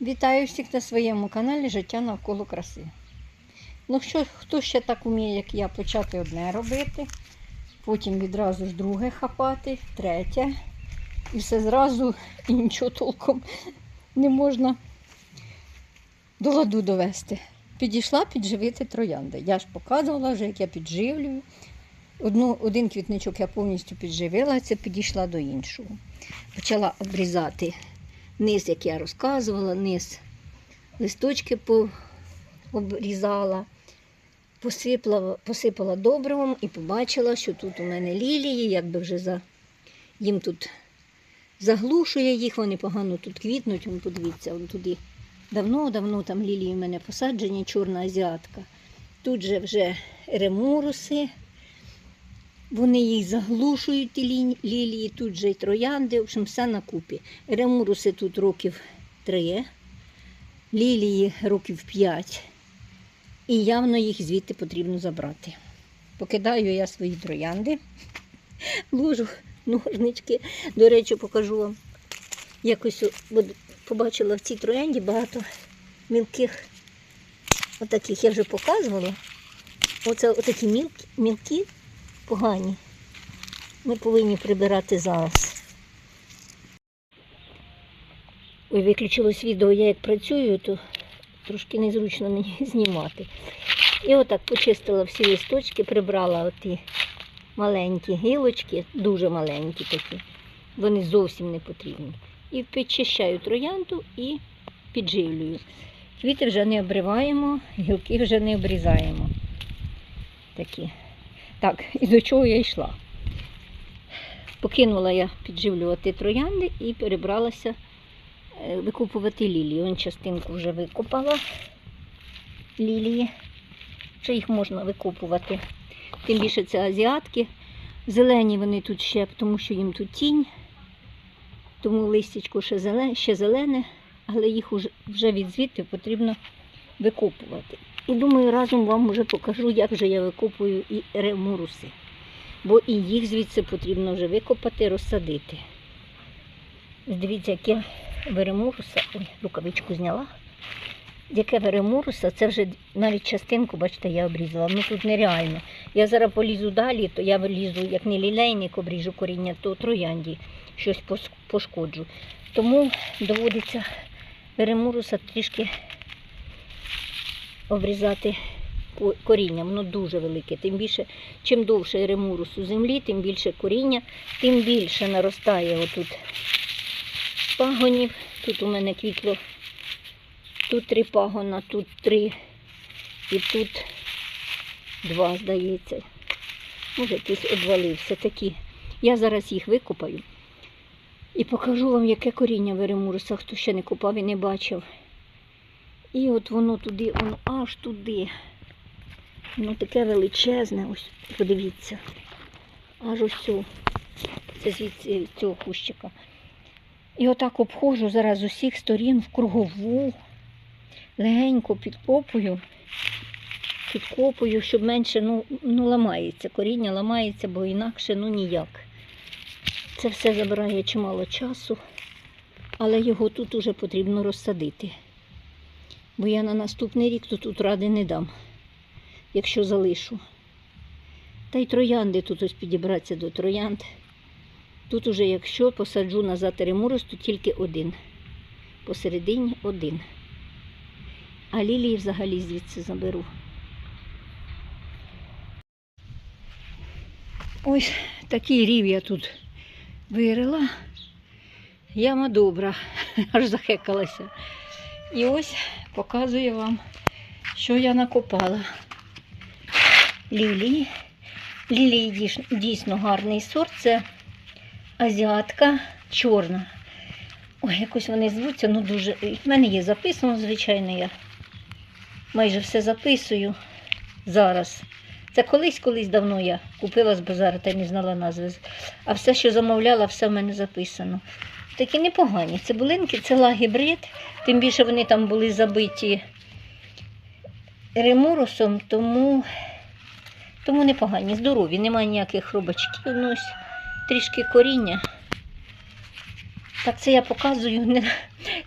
Вітаю всіх на своєму каналі Життя навколо краси. Ну, що, хто ще так уміє, як я, почати одне робити, потім відразу ж друге хапати, третє. І все зразу і нічого толком не можна до ладу довести. Підійшла підживити троянди. Я ж показувала вже, як я підживлюю. Одну, один квітничок я повністю підживила, це підійшла до іншого. Почала обрізати низ, як я розказувала, низ листочки обрізала, посипала, посипала добривом і побачила, що тут у мене лілії, якби вже за, їм тут заглушує їх, вони погано тут квітнуть. Вон, подивіться, вон туди давно-давно там лілії в мене посаджені, чорна азіатка. Тут же вже ремуруси. Вони їх заглушують, ті лі- лілії, тут же й троянди, в общем, все на купі. Ремуруси тут років три, лілії років п'ять. І явно їх звідти потрібно забрати. Покидаю я свої троянди, ложу ножнички. До речі, покажу вам. Якось побачила в цій троянді багато мілких, отаких я вже показувала. Оце отакі мілкі, мілкі погані. Ми повинні прибирати зараз. Ой, виключилось відео, я як працюю, то трошки незручно мені знімати. І отак почистила всі листочки, прибрала оті маленькі гілочки, дуже маленькі такі. Вони зовсім не потрібні. І підчищаю троянду і підживлюю. Квіти вже не обриваємо, гілки вже не обрізаємо. Такі. Так, і до чого я йшла? Покинула я підживлювати троянди і перебралася е, викупувати лілії. Вон частинку вже викопала лілії. Ще їх можна викопувати. Тим більше це азіатки. Зелені вони тут ще, тому що їм тут тінь. Тому листячко ще зелене, ще зелене, але їх вже від звідти потрібно викопувати. І думаю, разом вам вже покажу, як же я викопую і ремуруси. Бо і їх звідси потрібно вже викопати, розсадити. Дивіться, яке веремуруса. Ой, рукавичку зняла. Яке веремуруса, це вже навіть частинку, бачите, я обрізала. Ну тут нереально. Я зараз полізу далі, то я вилізу, як не лілейник, обріжу коріння, то троянді щось пошкоджу. Тому доводиться веремуруса трішки обрізати коріння. Воно дуже велике. Тим більше, чим довше ремурус у землі, тим більше коріння, тим більше наростає отут пагонів. Тут у мене квітло. Тут три пагона, тут три і тут два, здається. Може, якийсь обвалився такі. Я зараз їх викопаю і покажу вам, яке коріння в Еремуруса, хто ще не копав і не бачив. І от воно туди, воно аж туди. Воно таке величезне, ось подивіться. Аж ось. Це звідси цього кущика. І отак обходжу зараз з усіх сторін в кругову, легенько підкопую, підкопую, щоб менше ну, ну, ламається. Коріння ламається, бо інакше ну ніяк. Це все забирає чимало часу, але його тут уже потрібно розсадити. Бо я на наступний рік тут ради не дам, якщо залишу. Та й троянди тут ось підібратися до троянд. Тут уже, якщо посаджу назад ремурус, то тільки один. Посередині один. А лілії взагалі звідси заберу. Ось такий рів я тут вирила. Яма добра, аж захекалася. І ось показую вам, що я накопала. Лілії. Лілії дійсно гарний сорт. Це азіатка чорна. Ой, якось вони звуться, ну дуже. В мене є записано, звичайно, я майже все записую зараз. Це колись, колись давно я купила з базару та й не знала назви. А все, що замовляла, все в мене записано. Такі непогані. Цибулинки, це лагібрид, тим більше вони там були забиті ремурусом, тому, тому непогані, здорові, немає ніяких хробачків. Ну, ось трішки коріння. Так це я показую, не,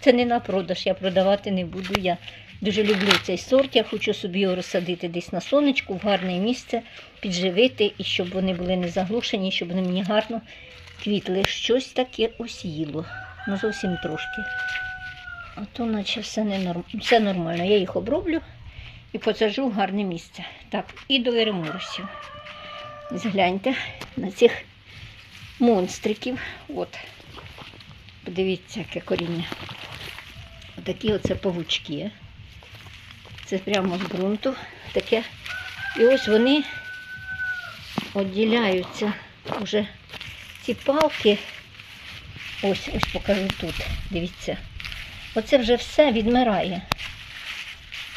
це не на продаж, я продавати не буду. Я дуже люблю цей сорт. Я хочу собі його розсадити десь на сонечку, в гарне місце, підживити і щоб вони були не заглушені, щоб вони мені гарно квітли. Щось таке осіло. Ну зовсім трошки. А то наче все, не норм... все нормально. Я їх оброблю і посаджу в гарне місце. Так, і до еремурусів. Згляньте на цих монстриків. От. Подивіться, яке коріння. Отакі оце павучки. Це прямо з ґрунту таке. І ось вони відділяються вже ці палки. Ось, ось покажу тут. Дивіться. Оце вже все відмирає.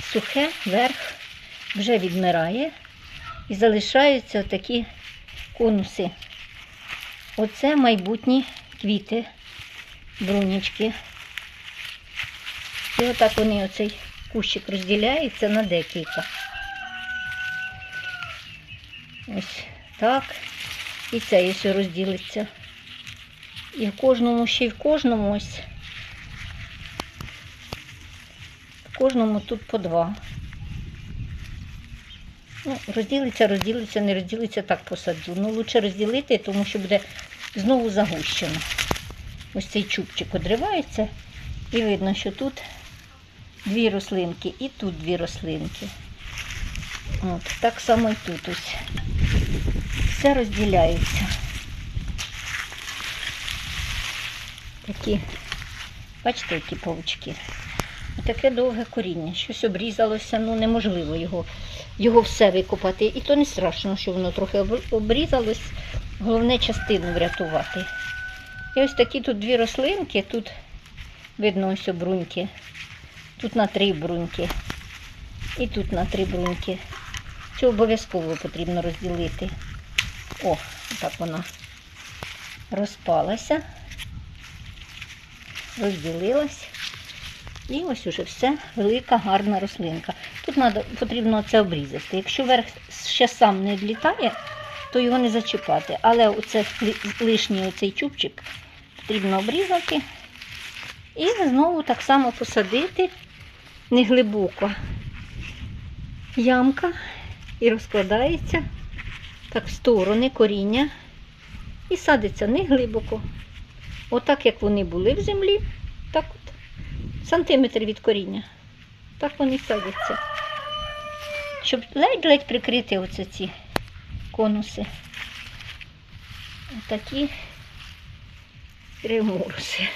Сухе, верх вже відмирає. І залишаються такі конуси. Оце майбутні квіти, брунічки. І отак вони оцей кущик розділяється на декілька. Ось так. І цей ось розділиться. І в кожному, ще й в кожному ось. В кожному тут по два. Ну, розділиться, розділиться, не розділиться, так посаджу. Ну, лучше розділити, тому що буде знову загущено. Ось цей чубчик одривається, і видно, що тут дві рослинки і тут дві рослинки. От, так само і тут ось. Все розділяється. Такі, бачите, які павучки. Таке довге коріння, щось обрізалося, ну неможливо його, його все викопати. І то не страшно, що воно трохи обрізалось. Головне частину врятувати. І ось такі тут дві рослинки, тут видно ось бруньки. Тут на три бруньки. І тут на три бруньки. Це обов'язково потрібно розділити. О, так вона розпалася, розділилась. І ось уже все, велика, гарна рослинка. Тут надо, потрібно це обрізати. Якщо верх ще сам не відлітає, то його не зачіпати. Але оце лишній оцей чубчик потрібно обрізати. І знову так само посадити неглибоко. Ямка і розкладається так в сторони коріння і садиться не глибоко. Отак, як вони були в землі, так от сантиметр від коріння. Так вони садяться. Щоб ледь-ледь прикрити оце ці конуси. Отакі ремурси.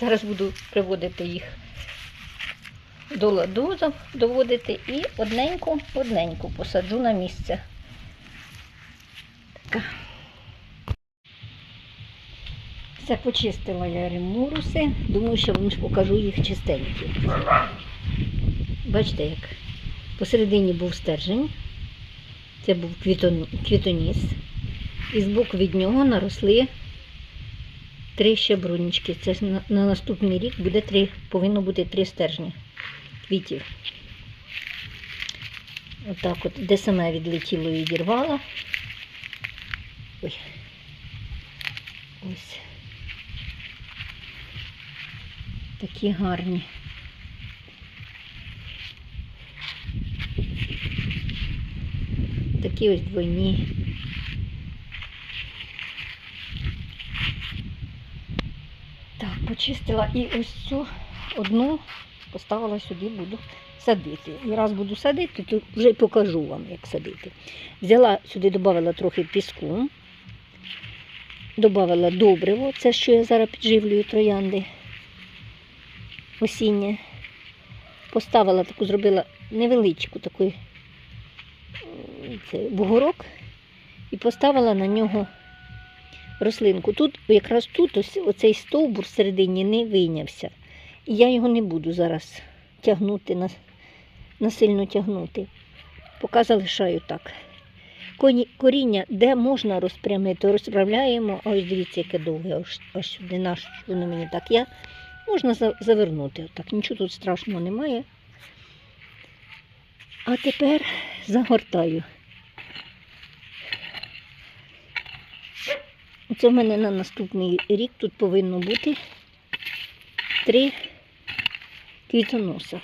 Зараз буду приводити їх до ладу, доводити і одненьку-одненьку посаджу на місце. Така. Все почистила я ремуруси. Думаю, що вам ж покажу їх чистенькі. Бачите, як посередині був стержень. Це був квітоніс. І збоку від нього наросли три ще брунічки. Це на, на наступний рік буде три, повинно бути три стержні квітів. Отак от, де саме відлетіло і відірвала. Ой. Ось. Такі гарні. Такі ось двойні. Так, почистила і ось цю одну поставила сюди, буду садити. І раз буду садити, то вже покажу вам, як садити. Взяла сюди, додала трохи піску, додала добриво, це що я зараз підживлюю троянди осіннє. Поставила таку, зробила невеличку таку бугорок і поставила на нього рослинку. Тут, якраз тут ось оцей стовбур всередині не вийнявся. І я його не буду зараз тягнути, насильно тягнути. Поки залишаю так. Коріння, де можна розпрямити, розправляємо. Ось дивіться, яке довге, аж, аж сюди наш, воно мені так. Я можна завернути. Отак. Нічого тут страшного немає. А тепер загортаю. Це в мене на наступний рік тут повинно бути три квітоноса.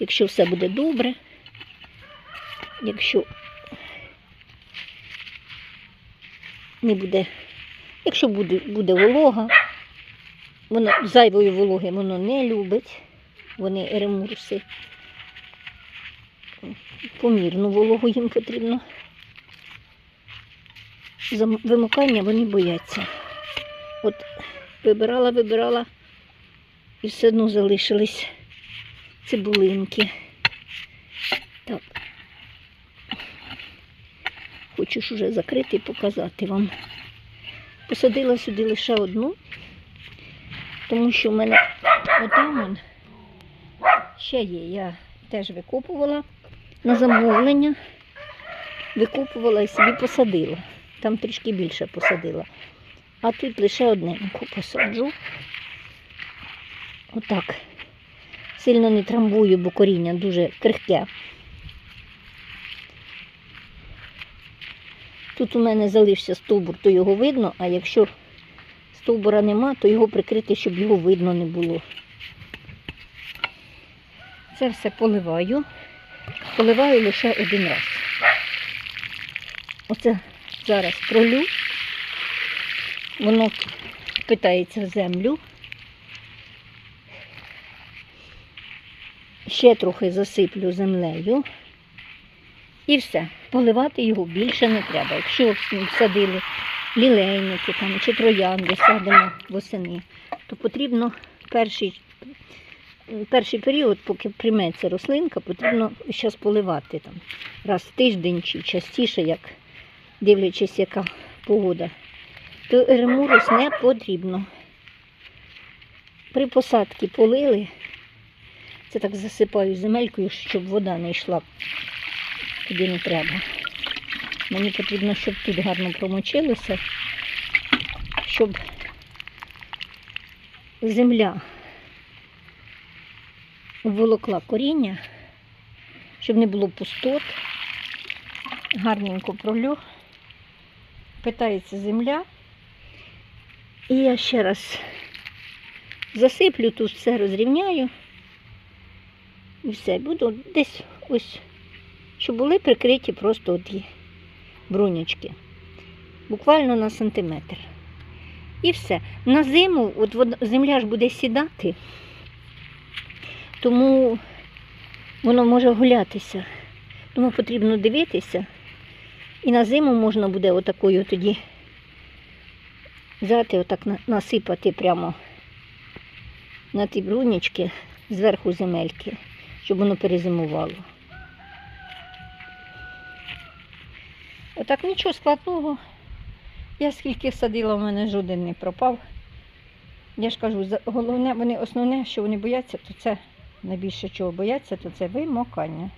Якщо все буде добре, якщо не буде, якщо буде, буде волога, воно зайвої вологи воно не любить, вони еремурси. Помірну вологу їм потрібно. Вимикання вони бояться. От вибирала, вибирала і все одно залишились цибулинки. Так. Хочу ж уже закрити і показати вам. Посадила сюди лише одну, тому що в мене отам ще є. Я теж викопувала на замовлення, викопувала і собі посадила. Там трішки більше посадила. А тут лише одненьку посаджу. Отак. Сильно не трамбую, бо коріння дуже крихке. Тут у мене залився стовбур, то його видно, а якщо стовбура нема, то його прикрити, щоб його видно не було. Це все поливаю. Поливаю лише один раз. Оце зараз пролю. Воно питається в землю. Ще трохи засиплю землею. І все. Поливати його більше не треба. Якщо садили лілейники там, чи троянди садимо восени, то потрібно перший, перший період, поки прийметься рослинка, потрібно зараз поливати там раз в тиждень чи частіше, як дивлячись, яка погода. То еремурус не потрібно. При посадці полили, це так засипаю земелькою, щоб вода не йшла куди не треба. Мені потрібно, щоб тут гарно промочилося, щоб земля волокла коріння, щоб не було пустот, гарненько пролю, питається земля. І я ще раз засиплю, тут все розрівняю. І все, буду десь ось щоб були прикриті просто оті брунячки. Буквально на сантиметр. І все. На зиму, от земля ж буде сідати, тому воно може гулятися. Тому потрібно дивитися. І на зиму можна буде отакою тоді взяти, отак насипати прямо на ті брунячки зверху земельки, щоб воно перезимувало. Отак нічого складного. Я скільки садила, в мене жоден не пропав. Я ж кажу, головне, вони основне, що вони бояться, то це найбільше чого бояться, то це вимокання.